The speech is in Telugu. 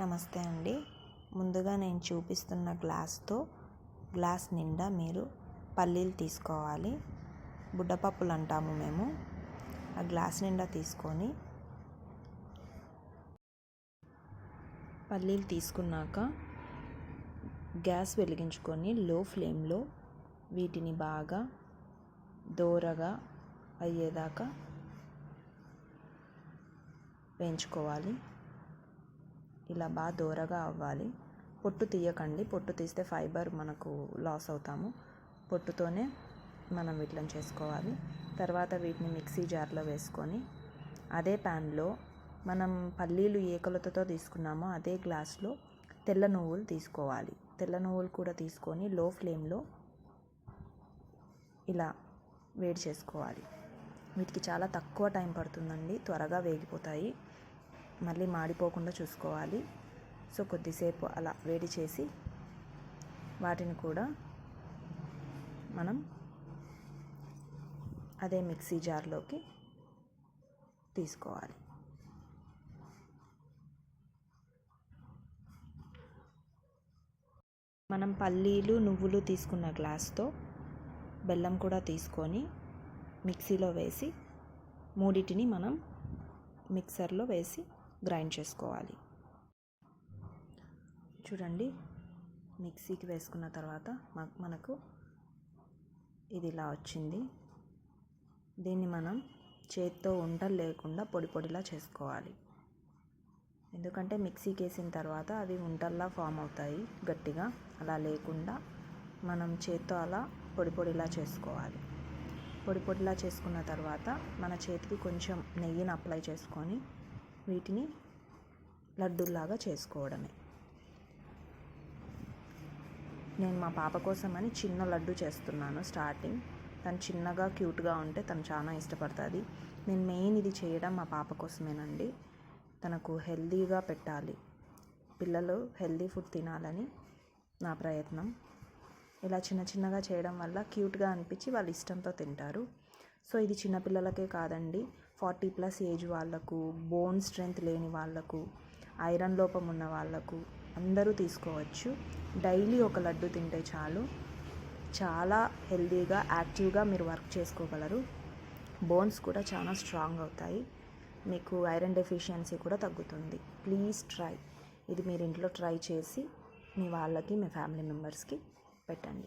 నమస్తే అండి. ముందుగా నేను చూపిస్తున్న గ్లాస్తో గ్లాస్ నిండా మీరు పల్లీలు తీసుకోవాలి. బుడ్డపప్పులు అంటాము మేము. ఆ గ్లాస్ నిండా తీసుకొని పల్లీలు తీసుకున్నాక గ్యాస్ వెలిగించుకొని లో ఫ్లేమ్లో వీటిని బాగా దోరగా అయ్యేదాకా వేయించుకోవాలి. ఇలా బాగా దోరగా అవ్వాలి. పొట్టు తీయకండి. పొట్టు తీస్తే ఫైబర్ మనకు లాస్ అవుతాము. పొట్టుతోనే మనం వీటిని చేసుకోవాలి. తర్వాత వీటిని మిక్సీ జార్లో వేసుకొని అదే ప్యాన్లో మనం పల్లీలు ఏ కొలతతో తీసుకున్నామో అదే గ్లాస్లో తెల్ల నువ్వులు తీసుకోవాలి. తెల్ల నువ్వులు కూడా తీసుకొని లో ఫ్లేమ్లో ఇలా వేడి చేసుకోవాలి. వీటికి చాలా తక్కువ టైం పడుతుందండి. త్వరగా వేగిపోతాయి. మళ్ళీ మాడిపోకుండా చూసుకోవాలి. సో కొద్దిసేపు అలా వేడి చేసి వాటిని కూడా మనం అదే మిక్సీ జార్లోకి తీసుకోవాలి. మనం పల్లీలు నువ్వులు తీసుకున్న గ్లాస్తో బెల్లం కూడా తీసుకొని మిక్సీలో వేసి మూడిటిని మనం మిక్సర్లో వేసి గ్రైండ్ చేసుకోవాలి. చూడండి మిక్సీకి వేసుకున్న తర్వాత మనకు ఇది ఇలా వచ్చింది. దీన్ని మనం చేత్తో ఉండలు లేకుండా పొడి పొడిలా చేసుకోవాలి. ఎందుకంటే మిక్సీకి వేసిన తర్వాత అవి ఉంటల్లా ఫామ్ అవుతాయి గట్టిగా. అలా లేకుండా మనం చేత్తో అలా పొడి పొడిలా చేసుకోవాలి. పొడి పొడిలా చేసుకున్న తర్వాత మన చేతికి కొంచెం నెయ్యిని అప్లై చేసుకొని వీటిని లడ్డూలాగా చేసుకోవడమే. నేను మా పాప కోసమని చిన్న లడ్డు చేస్తున్నాను స్టార్టింగ్. తను చిన్నగా క్యూట్గా ఉంటే తను చాలా ఇష్టపడుతుంది. నేను మెయిన్ ఇది చేయడం మా పాప కోసమేనండి. తనకు హెల్దీగా పెట్టాలి. పిల్లలు హెల్తీ ఫుడ్ తినాలని నా ప్రయత్నం. ఇలా చిన్న చిన్నగా చేయడం వల్ల క్యూట్గా అనిపించి వాళ్ళు ఇష్టంతో తింటారు. సో ఇది చిన్నపిల్లలకే కాదండి. ఫార్టీ ప్లస్ ఏజ్ వాళ్ళకు బోన్ స్ట్రెంగ్త్ లేని వాళ్ళకు ఐరన్ లోపం ఉన్న వాళ్ళకు అందరూ తీసుకోవచ్చు. డైలీ ఒక లడ్డు తింటే చాలు. చాలా హెల్తీగా యాక్టివ్గా మీరు వర్క్ చేసుకోగలరు. బోన్స్ కూడా చాలా స్ట్రాంగ్ అవుతాయి. మీకు ఐరన్ డెఫిషియన్సీ కూడా తగ్గుతుంది. Please try. ఇది మీరు ఇంట్లో ట్రై చేసి మీ వాళ్ళకి మీ ఫ్యామిలీ మెంబర్స్కి పెట్టండి.